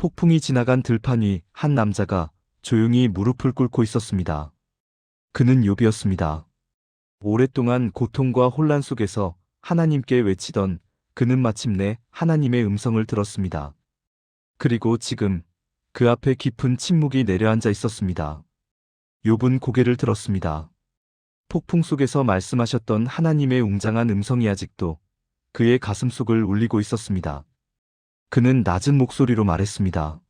폭풍이 지나간 들판 위 한 남자가 조용히 무릎을 꿇고 있었습니다. 그는 욥이었습니다. 오랫동안 고통과 혼란 속에서 하나님께 외치던 그는 마침내 하나님의 음성을 들었습니다. 그리고 지금 그 앞에 깊은 침묵이 내려앉아 있었습니다. 욥은 고개를 들었습니다. 폭풍 속에서 말씀하셨던 하나님의 웅장한 음성이 아직도 그의 가슴 속을 울리고 있었습니다. 그는 낮은 목소리로 말했습니다.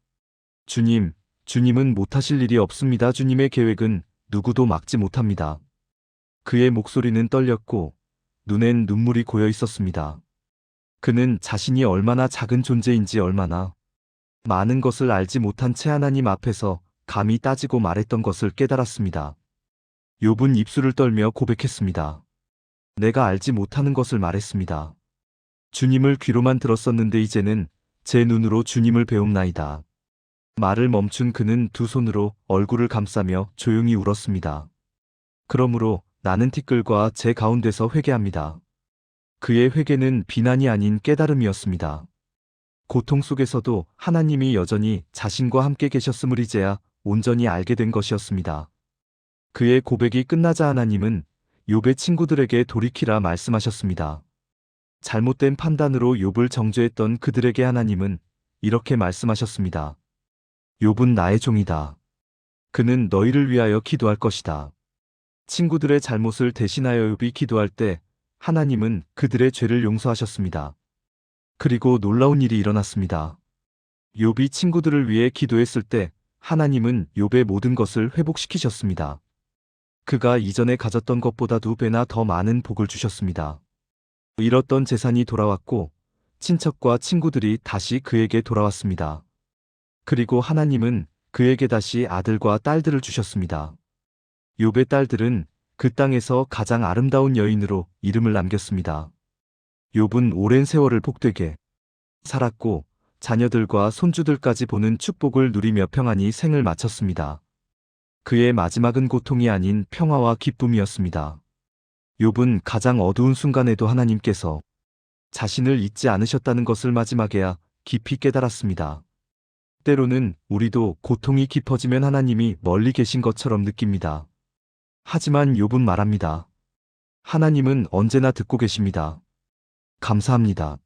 주님, 주님은 못하실 일이 없습니다. 주님의 계획은 누구도 막지 못합니다. 그의 목소리는 떨렸고 눈엔 눈물이 고여 있었습니다. 그는 자신이 얼마나 작은 존재인지 얼마나 많은 것을 알지 못한 채 하나님 앞에서 감히 따지고 말했던 것을 깨달았습니다. 욥은 입술을 떨며 고백했습니다. 내가 알지 못하는 것을 말했습니다. 주님을 귀로만 들었었는데 이제는 제 눈으로 주님을 배움나이다. 말을 멈춘 그는 두 손으로 얼굴을 감싸며 조용히 울었습니다. 그러므로 나는 티끌과 제 가운데서 회개합니다. 그의 회개는 비난이 아닌 깨달음이었습니다. 고통 속에서도 하나님이 여전히 자신과 함께 계셨음을 이제야 온전히 알게 된 것이었습니다. 그의 고백이 끝나자 하나님은 욥의 친구들에게 돌이키라 말씀하셨습니다. 잘못된 판단으로 욥을 정죄했던 그들에게 하나님은 이렇게 말씀하셨습니다. 욥은 나의 종이다. 그는 너희를 위하여 기도할 것이다. 친구들의 잘못을 대신하여 욥이 기도할 때 하나님은 그들의 죄를 용서하셨습니다. 그리고 놀라운 일이 일어났습니다. 욥이 친구들을 위해 기도했을 때 하나님은 욥의 모든 것을 회복시키셨습니다. 그가 이전에 가졌던 것보다 두 배나 더 많은 복을 주셨습니다. 잃었던 재산이 돌아왔고 친척과 친구들이 다시 그에게 돌아왔습니다. 그리고 하나님은 그에게 다시 아들과 딸들을 주셨습니다. 욥의 딸들은 그 땅에서 가장 아름다운 여인으로 이름을 남겼습니다. 욥은 오랜 세월을 복되게 살았고 자녀들과 손주들까지 보는 축복을 누리며 평안히 생을 마쳤습니다. 그의 마지막은 고통이 아닌 평화와 기쁨이었습니다. 욥은 가장 어두운 순간에도 하나님께서 자신을 잊지 않으셨다는 것을 마지막에야 깊이 깨달았습니다. 때로는 우리도 고통이 깊어지면 하나님이 멀리 계신 것처럼 느낍니다. 하지만 욥은 말합니다. 하나님은 언제나 듣고 계십니다. 감사합니다.